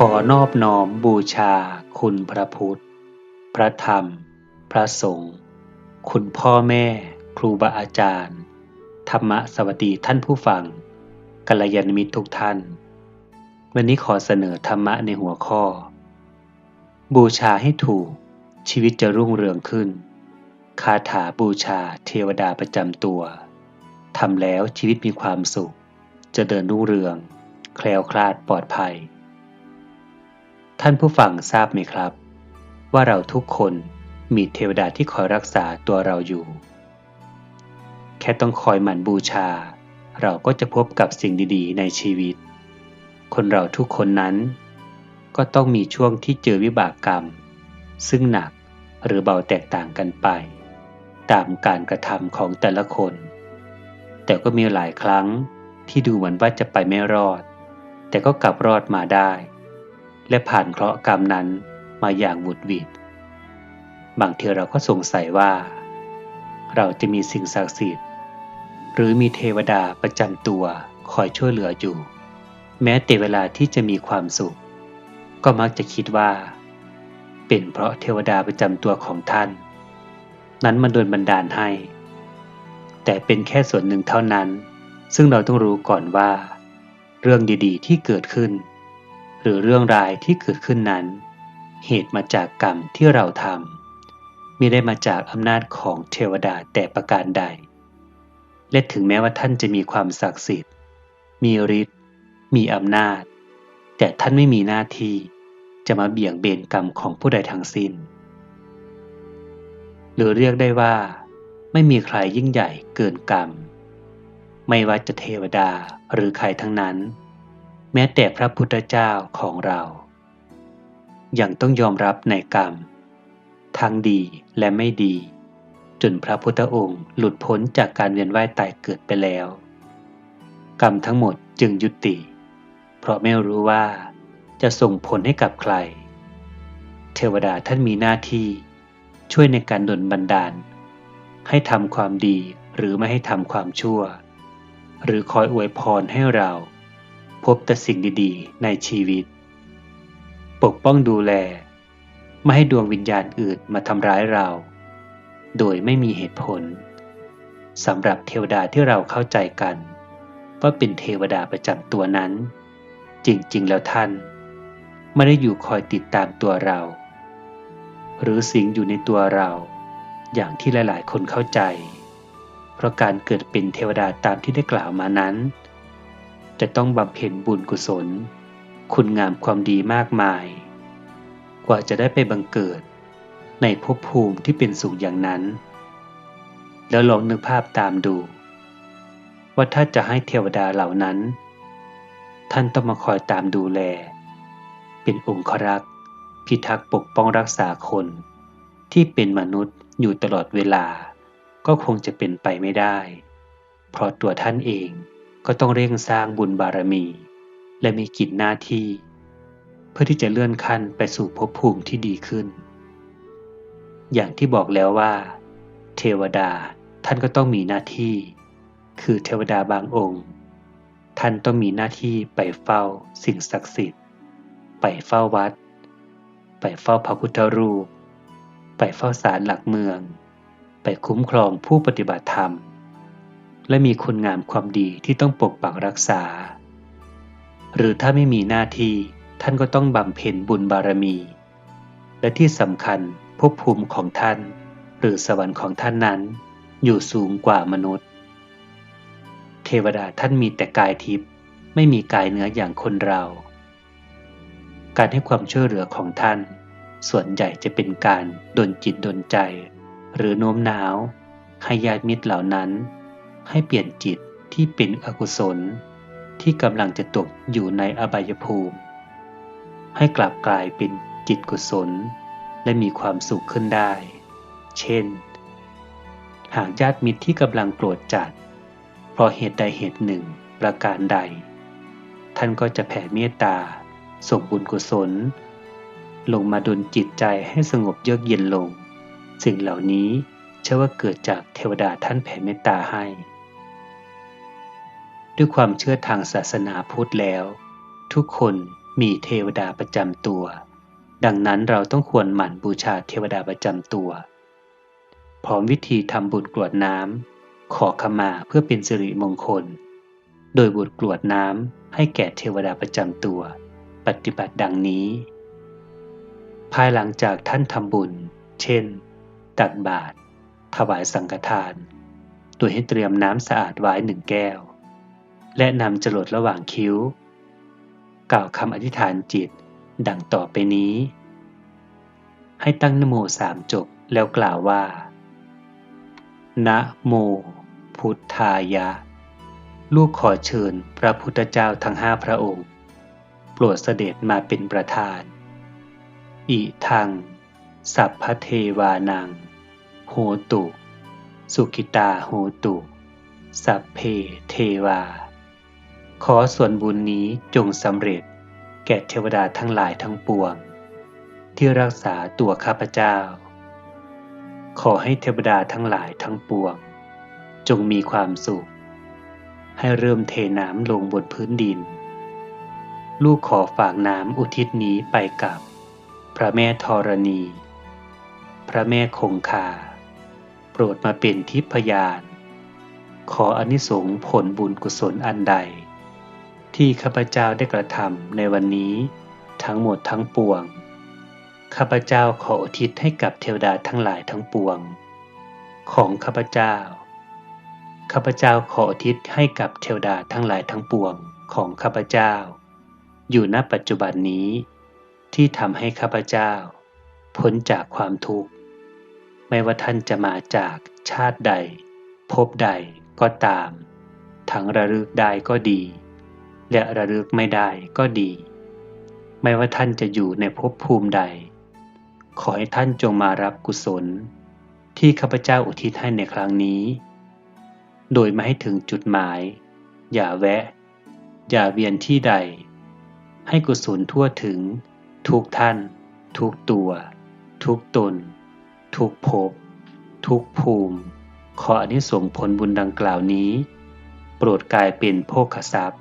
ขอนอบน้อมบูชาคุณพระพุทธ พระธรรม พระสงฆ์ คุณพ่อแม่ ครูบาอาจารย์ ธรรมะสวัสดีท่านผู้ฟังกัลยาณมิตรทุกท่าน วันนี้ขอเสนอธรรมะในหัวข้อ บูชาให้ถูก ชีวิตจะรุ่งเรืองขึ้น คาถาบูชาเทวดาประจำตัวทำแล้วชีวิตมีความสุข จะเดินรุ่งเรือง แคล้วคลาดปลอดภัย ท่านผู้ฟังทราบไหมครับ ว่าเราทุกคนมีเทวดาที่คอยรักษาตัวเราอยู่ แค่ต้องคอยหมั่นบูชา เราก็จะพบกับสิ่งดีๆ ในชีวิต คนเราทุกคนนั้น ก็ต้องมีช่วงที่เจอวิบากกรรม ซึ่งหนักหรือเบาแตกต่างกันไป ตามการกระทำของแต่ละคน แต่ก็มีหลายครั้งที่ดูเหมือนว่าจะไปไม่รอด แต่ก็กลับรอดมาได้ และผ่านเคราะห์กรรมนั้นมาอย่างหวุดหวิดบางทีเราก็สงสัยว่า เราจะมีสิ่งศักดิ์สิทธิ์ หรือมีเทวดาประจำตัวคอยช่วยเหลืออยู่ แม้แต่เวลาที่จะมีความสุข ก็มักจะคิดว่า เป็นเพราะเทวดาประจำตัวของท่าน นั้นมาโดนบันดาลให้ แต่เป็นแค่ส่วนหนึ่งเท่านั้น ซึ่งเราต้องรู้ก่อนว่า เรื่องดีๆที่เกิดขึ้น หรือเรื่องรายที่เกิดขึ้นนั้น เหตุมาจากกรรมที่เราทำมิได้มาจากอำนาจของเทวดาแต่ประการใด และถึงแม้ว่าท่านจะมีความศักดิ์สิทธิ์ มีฤทธิ์มีอำนาจ แต่ท่านไม่มีหน้าที่จะมาเบี่ยงเบนกรรมของผู้ใดทั้งสิ้น หรือเรียกได้ว่า ไม่มีใครยิ่งใหญ่เกินกรรม ไม่ว่าจะเทวดาหรือใครทั้งนั้น ม้แต่พระพุทธเจ้าของเรายังต้องยอมรับในกรรม ทั้งดีและไม่ดี จนพระพุทธองค์หลุดพ้นจากการเวียนว่ายตายเกิดไปแล้ว กรรมทั้งหมดจึงยุติ เพราะไม่รู้ว่าจะส่งผลให้กับใคร เทวดาท่านมีหน้าที่ช่วยในการดลบันดาล ให้ทำความดีหรือไม่ให้ทำความชั่ว หรือคอยอวยพรให้เรา พบแต่สิ่งดีๆ ในชีวิต ปกป้องดูแล ไม่ให้ดวงวิญญาณอื่นมาทำร้ายเรา โดยไม่มีเหตุผลสำหรับเทวดาที่เราเข้าใจกัน ว่าเป็นเทวดาประจำตัวนั้น จริงๆ แล้วท่าน ไม่ได้อยู่คอยติดตามตัวเรา หรือสิงอยู่ในตัวเรา อย่างที่หลายๆ คนเข้าใจ เพราะการเกิดเป็นเทวดาตามที่ได้กล่าวมานั้น จะต้องบำเพ็ญบุญกุศล คุณงามความดีมากมาย กว่าจะได้ไปบังเกิด ในภพภูมิที่เป็นสุขอย่างนั้น แล้วลองนึกภาพตามดู ว่าถ้าจะให้เทวดาเหล่านั้น ท่านต้องมาคอยตามดูแล เป็นองครักษ์พิทักษ์ปกป้องรักษาคน ที่เป็นมนุษย์อยู่ตลอดเวลา ก็คงจะเป็นไปไม่ได้ เพราะตัวท่านเอง ก็ต้องเร่งสร้างบุญบารมี และมีกิจหน้าที่ เพื่อที่จะเลื่อนขั้นไปสู่ภพภูมิที่ดีขึ้น อย่างที่บอกแล้วว่า เทวดาท่านก็ต้องมีหน้าที่ คือเทวดาบางองค์ ท่านต้องมีหน้าที่ไปเฝ้าสิ่งศักดิ์สิทธิ์ ไปเฝ้าวัด ไปเฝ้าพระพุทธรูป ไปเฝ้าศาลหลักเมือง ไปคุ้มครองผู้ปฏิบัติธรรม และมีคุณงามความดีที่ต้องปกปักรักษา หรือถ้าไม่มีหน้าที่ท่านก็ต้องบำเพ็ญบุญบารมี และที่สำคัญภพภูมิของท่าน หรือสวรรค์ของท่านนั้น อยู่สูงกว่ามนุษย์ เทวดาท่านมีแต่กายทิพย์ไม่มีกายเนื้ออย่างคนเรา การให้ความช่วยเหลือของท่าน ส่วนใหญ่จะเป็นการดลจิตดลใจ หรือโน้มน้าวให้ญาติมิตรเหล่านั้น ให้เปลี่ยนจิตที่เป็นอกุศล ที่กำลังจะตกอยู่ในอบายภูมิ ให้กลับกลายเป็นจิตกุศล และมีความสุขขึ้นได้ เช่น หากญาติมิตรที่กำลังโกรธจัด เพราะเหตุใดเหตุหนึ่งประการใด ท่านก็จะแผ่เมตตา ส่งบุญกุศล ลงมาดลจิตใจให้สงบเยือกเย็นลง สิ่งเหล่านี้เชื่อว่าเกิดจากเทวดาท่านแผ่เมตตาให้ ด้วยความเชื่อทางศาสนาพุทธแล้ว ทุกคนมีเทวดาประจำตัว ดังนั้นเราต้องควรหมั่นบูชาเทวดาประจำตัว พร้อมวิธีทำบุญกรวดน้ำขอขมาเพื่อเป็นสิริมงคล โดยบุญกรวดน้ำให้แก่เทวดาประจำตัว ปฏิบัติดังนี้ ภายหลังจากท่านทำบุญ เช่น ตักบาตรถวายสังฆทาน โดยให้เตรียมน้ำสะอาดไว้หนึ่งแก้ว และนำจรดระหว่างคิ้ว กล่าวคำอธิษฐานจิต ดังต่อไปนี้ ให้ตั้งนโมสามจบแล้วกล่าวว่า นะโม พุทธายะ ลูกขอเชิญพระพุทธเจ้าทั้งห้าพระองค์ โปรดเสด็จมาเป็นประธาน อิทัง สัพพเทวานัง โหตุ สุกิตาโหตุ สัพเพเทวา ขอส่วนบุญนี้จงสำเร็จ แก่เทวดาทั้งหลายทั้งปวง ที่รักษาตัวข้าพเจ้า ขอให้เทวดาทั้งหลายทั้งปวง จงมีความสุข ให้เริ่มเทน้ำลงบนพื้นดิน ลูกขอฝากน้ำอุทิศนี้ไปกับ พระแม่ธรณี พระแม่คงคา โปรดมาเป็นทิพยาน ขออนิสงส์ผลบุญกุศลอันใด ที่ข้าพเจ้าได้กระทำในวันนี้ทั้งหมดทั้งปวง ข้าพเจ้าขออุทิศให้กับเทวดาทั้งหลายทั้งปวง ของข้าพเจ้า ข้าพเจ้าขออุทิศให้กับเทวดาทั้งหลายทั้งปวงของข้าพเจ้า อยู่ณปัจจุบันนี้ ที่ทำให้ข้าพเจ้า พ้นจากความทุกข์ ไม่ว่าท่านจะมาจากชาติใด พบใดก็ตาม ทั้งระลึกได้ก็ดี และระลึกไม่ได้ก็ดี ไม่ว่าท่านจะอยู่ในภพภูมิใด ขอให้ท่านจงมารับกุศล ที่ข้าพเจ้าอุทิศให้ในครั้งนี้ โดยไม่ให้ถึงจุดหมาย อย่าแวะ อย่าเวียนที่ใด ให้กุศลทั่วถึง ทุกท่าน ทุกตัว ทุกตน ทุกภพทุกภูมิ ขออนิสงผลบุญดังกล่าวนี้ โปรดกลายเป็นโภคทรัพย์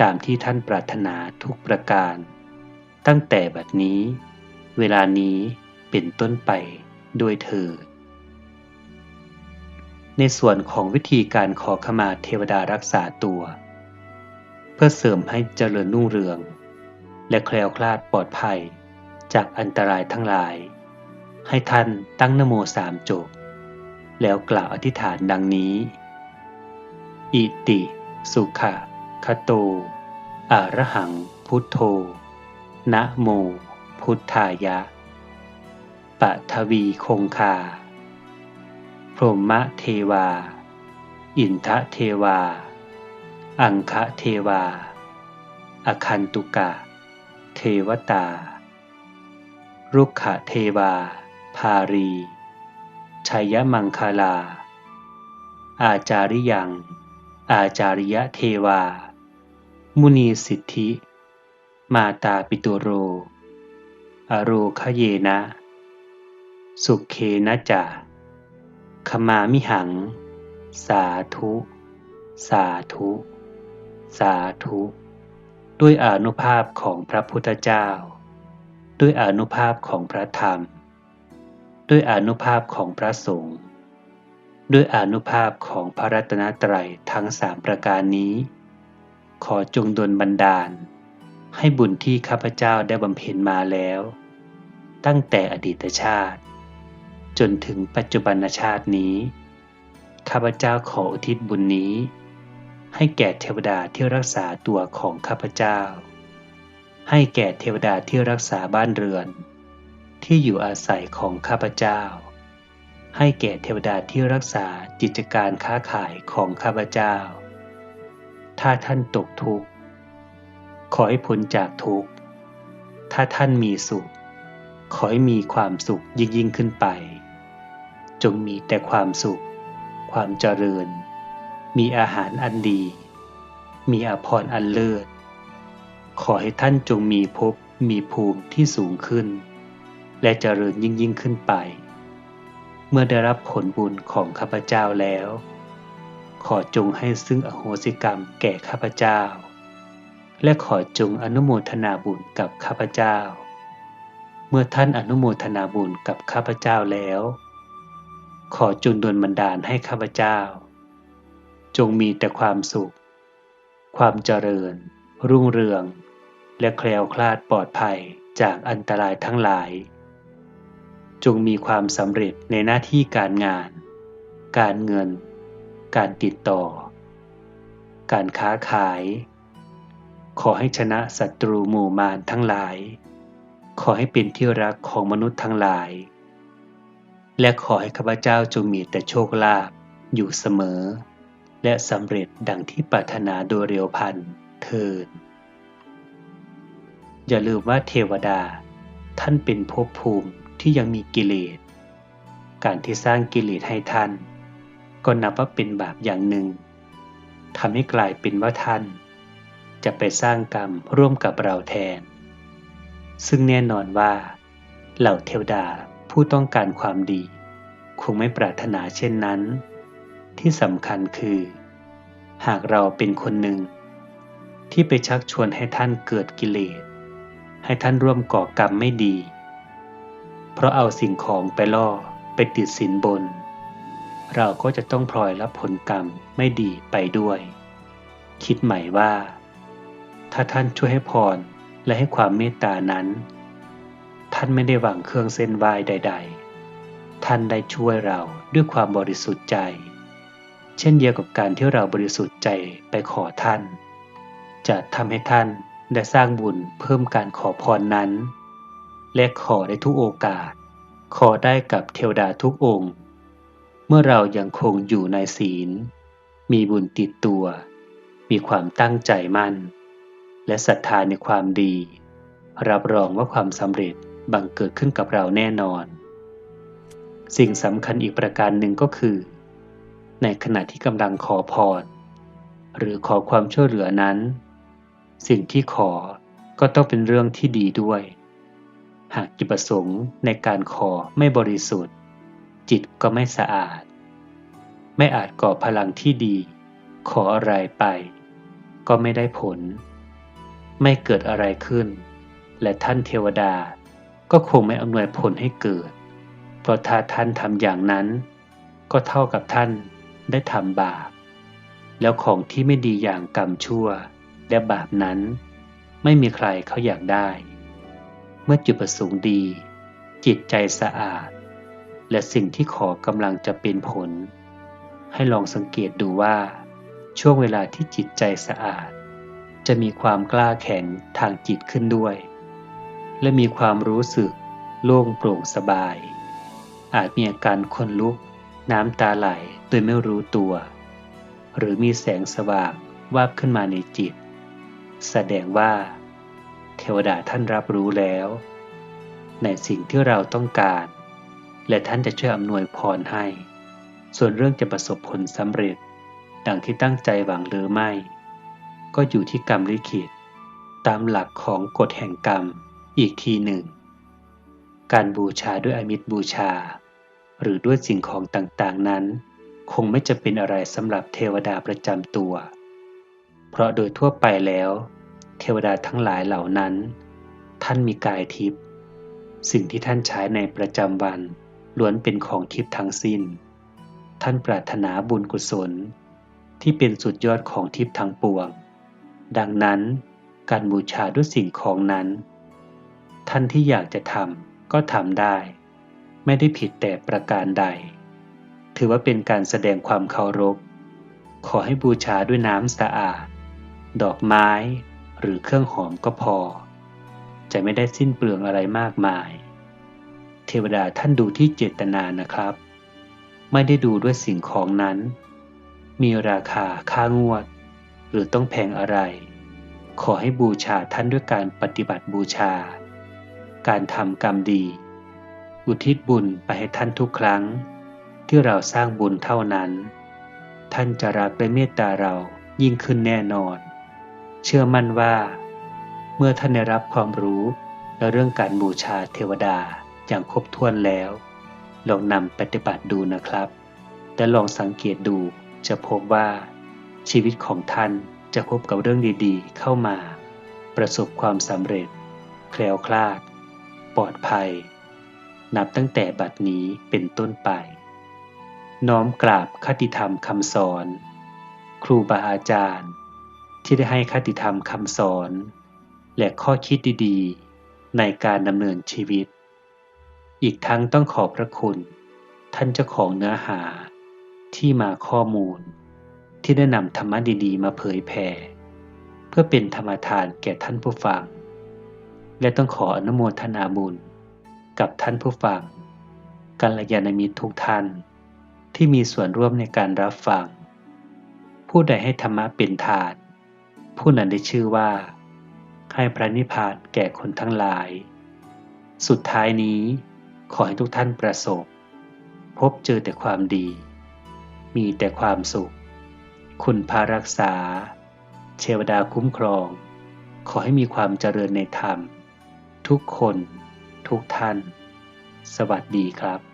ตามที่ท่านปรารถนาทุกประการ ตั้งแต่บัดนี้ เวลานี้เป็นต้นไปด้วยเธอ ในส่วนของวิธีการขอขมาเทวดารักษาตัว เพื่อเสริมให้เจริญรุ่งเรือง และแคล้วคลาดปลอดภัยจากอันตรายทั้งหลาย ให้ท่านตั้งนโมสามจบ แล้วกล่าวอธิษฐานดังนี้ อิติสุขะ คโตอารหังพุทโธ นะโมพุทธายะ ปะทวีคงคา พรหมเทวา อินทะเทวา อังคะเทวา อคันตุกะ เทวตา รุกขเทวา ภารีชัยมังคลา อาจาริยัง อาจาริยะเทวา มุนีสิทธิ มาตาปิตุโร อโรคเยนะ สุเคนะจาขมามิหัง สาธุ สาธุ สาธุ ด้วยอนุภาพของพระพุทธเจ้า ด้วยอนุภาพของพระธรรม ด้วยอนุภาพของพระสงฆ์ด้วยอนุภาพของพระรัตนตรัยทั้งสามประการนี้ ขอจงดลบันดาล ให้บุญที่ข้าพเจ้าได้บำเพ็ญมาแล้ว ตั้งแต่อดีตชาติ จนถึงปัจจุบันชาตินี้ ข้าพเจ้าขออุทิศบุญนี้ ให้แก่เทวดาที่รักษาตัวของข้าพเจ้า ให้แก่เทวดาที่รักษาบ้านเรือน ที่อยู่อาศัยของข้าพเจ้า ให้แก่เทวดาที่รักษากิจการค้าขายของข้าพเจ้า ถ้าท่านตกทุกข์ ขอให้พ้นจากทุกข์ ถ้าท่านมีสุข ขอให้มีความสุขยิ่งยิ่งขึ้นไป จงมีแต่ความสุข ความเจริญ มีอาหารอันดี มีอภรอันเลิศ ขอให้ท่านจงมีภพมีภูมิที่สูงขึ้น และเจริญยิ่งยิ่งขึ้นไป เมื่อได้รับผลบุญของข้าพเจ้าแล้ว ขอจงให้ซึ่งอโหสิกรรมแก่ข้าพเจ้า และขอจงอนุโมทนาบุญกับข้าพเจ้า เมื่อท่านอนุโมทนาบุญกับข้าพเจ้าแล้ว ขอจงดลบันดาลให้ข้าพเจ้า จงมีแต่ความสุข ความเจริญ รุ่งเรือง และแคล้วคลาดปลอดภัยจากอันตรายทั้งหลาย จงมีความสำเร็จในหน้าที่การงาน การเงิน การติดต่อ การค้าขาย ขอให้ชนะศัตรูหมู่มารทั้งหลาย ขอให้เป็นที่รักของมนุษย์ทั้งหลาย และขอให้ข้าพเจ้าจงมีแต่โชคลาภอยู่เสมอ และสำเร็จดังที่ปรารถนาโดยเร็วพันเทินอย่าลืมว่าเทวดา ท่านเป็นภพภูมิที่ยังมีกิเลส การที่สร้างกิเลสให้ท่าน ก็นับว่าเป็นบาปอย่างหนึ่งทำให้กลายเป็นว่าท่าน จะไปสร้างกรรมร่วมกับเราแทน ซึ่งแน่นอนว่า เหล่าเทวดาผู้ต้องการความดี คงไม่ปรารถนาเช่นนั้น ที่สำคัญคือ หากเราเป็นคนหนึ่ง ที่ไปชักชวนให้ท่านเกิดกิเลส ให้ท่านร่วมก่อกรรมไม่ดี เพราะเอาสิ่งของไปล่อไปติดสินบน เราก็จะต้องพลอยรับผลกรรมไม่ดีไปด้วย คิดใหม่ว่า ถ้าท่านช่วยให้พรและให้ความเมตตานั้น ท่านไม่ได้หวังเครื่องเส้นไหว้ใด ๆ ท่านได้ช่วยเราด้วยความบริสุทธิ์ใจ เช่นเดียวกับการที่เราบริสุทธิ์ใจไปขอท่าน จะทำให้ท่านได้สร้างบุญเพิ่มการขอพรนั้น และขอได้ทุกโอกาส ขอได้กับเทวดาทุกองค์ เมื่อเรายังคงอยู่ในศีล มีบุญติดตัว มีความตั้งใจมั่น และศรัทธาในความดี รับรองว่าความสำเร็จบังเกิดขึ้นกับเราแน่นอน สิ่งสำคัญอีกประการหนึ่งก็คือ ในขณะที่กำลังขอพร หรือขอความช่วยเหลือนั้น สิ่งที่ขอก็ต้องเป็นเรื่องที่ดีด้วย หากจิตประสงค์ในการขอไม่บริสุทธิ์ จิตก็ไม่สะอาด ไม่อาจก่อพลังที่ดี ขออะไรไป ก็ไม่ได้ผล ไม่เกิดอะไรขึ้น และท่านเทวดาก็คงไม่อำนวยผลให้เกิด เพราะถ้าท่านทำอย่างนั้น ก็เท่ากับท่านได้ทำบาป แล้วของที่ไม่ดีอย่างกรรมชั่ว และบาปนั้น ไม่มีใครเขาอยากได้ เมื่อจุดประสงค์ดี จิตใจสะอาด และสิ่งที่ขอกำลังจะเป็นผล ให้ลองสังเกตดูว่า ช่วงเวลาที่จิตใจสะอาด จะมีความกล้าแข็งทางจิตขึ้นด้วย และมีความรู้สึกโล่งโปร่งสบาย อาจมีอาการคนลุก น้ำตาไหลโดยไม่รู้ตัว หรือมีแสงสว่างวาบขึ้นมาในจิต แสดงว่า เทวดาท่านรับรู้แล้ว ในสิ่งที่เราต้องการ และท่านจะช่วยอำนวยพรให้ ส่วนเรื่องจะประสบผลสำเร็จ ดังที่ตั้งใจหวังหรือไม่ ก็อยู่ที่กรรมลิขิต ตามหลักของกฎแห่งกรรมอีกทีหนึ่ง การบูชาด้วยอมิตรบูชา หรือด้วยสิ่งของต่างๆนั้น คงไม่จะเป็นอะไรสำหรับเทวดาประจำตัว เพราะโดยทั่วไปแล้ว เทวดาทั้งหลายเหล่านั้น ท่านมีกายทิพย์สิ่งที่ท่านใช้ในประจำวัน ล้วนเป็นของทิพย์ทั้งสิ้น ท่านปรารถนาบุญกุศล ที่เป็นสุดยอดของทิพย์ทั้งปวง ดังนั้นการบูชาด้วยสิ่งของนั้น ท่านที่อยากจะทำก็ทำได้ ไม่ได้ผิดแต่ประการใด ถือว่าเป็นการแสดงความเคารพ ขอให้บูชาด้วยน้ำสะอาด ดอกไม้หรือเครื่องหอมก็พอ จะไม่ได้สิ้นเปลืองอะไรมากมาย เทวดาท่านดูที่เจตนานะครับ ไม่ได้ดูด้วยสิ่งของนั้น มีราคาค่างวด หรือต้องแพงอะไร ขอให้บูชาท่านด้วยการปฏิบัติบูชา การทำกรรมดี อุทิศบุญไปให้ท่านทุกครั้ง ที่เราสร้างบุญเท่านั้น ท่านจะรักและเมตตาเรายิ่งขึ้นแน่นอน เชื่อมั่นว่า เมื่อท่านได้รับความรู้และเรื่องการบูชาเทวดา อย่างครบถ้วนแล้ว ลองนำปฏิบัติดูนะครับ และลองสังเกตดูจะพบว่า ชีวิตของท่านจะพบกับเรื่องดีๆ เข้ามา ประสบความสำเร็จ แคล้วคลาด ปลอดภัย นับตั้งแต่บัดนี้เป็นต้นไป น้อมกราบคติธรรมคำสอน ครูบาอาจารย์ ที่ได้ให้คติธรรมคำสอน และข้อคิดดีๆ ในการดำเนินชีวิต อีกทั้งต้องขอบพระคุณ ท่านเจ้าของเนื้อหา ที่มาข้อมูล ที่ได้นำธรรมะดีๆ มาเผยแผ่เพื่อเป็นธรรมทานแก่ท่านผู้ฟัง และต้องขออนุโมทนาบุญ กับท่านผู้ฟังกัลยาณมิตรทุกท่าน ที่มีส่วนร่วมในการรับฟัง ผู้ใดให้ธรรมะเป็นทาน ผู้นั้นได้ชื่อว่า ให้พระนิพพานแก่คนทั้งหลาย สุดท้ายนี้ ขอให้ทุกท่านประสบ พบเจอแต่ความดี มีแต่ความสุข คุณพารักษา เทวดาคุ้มครอง ขอให้มีความเจริญในธรรม ทุกคน ทุกท่าน สวัสดีครับ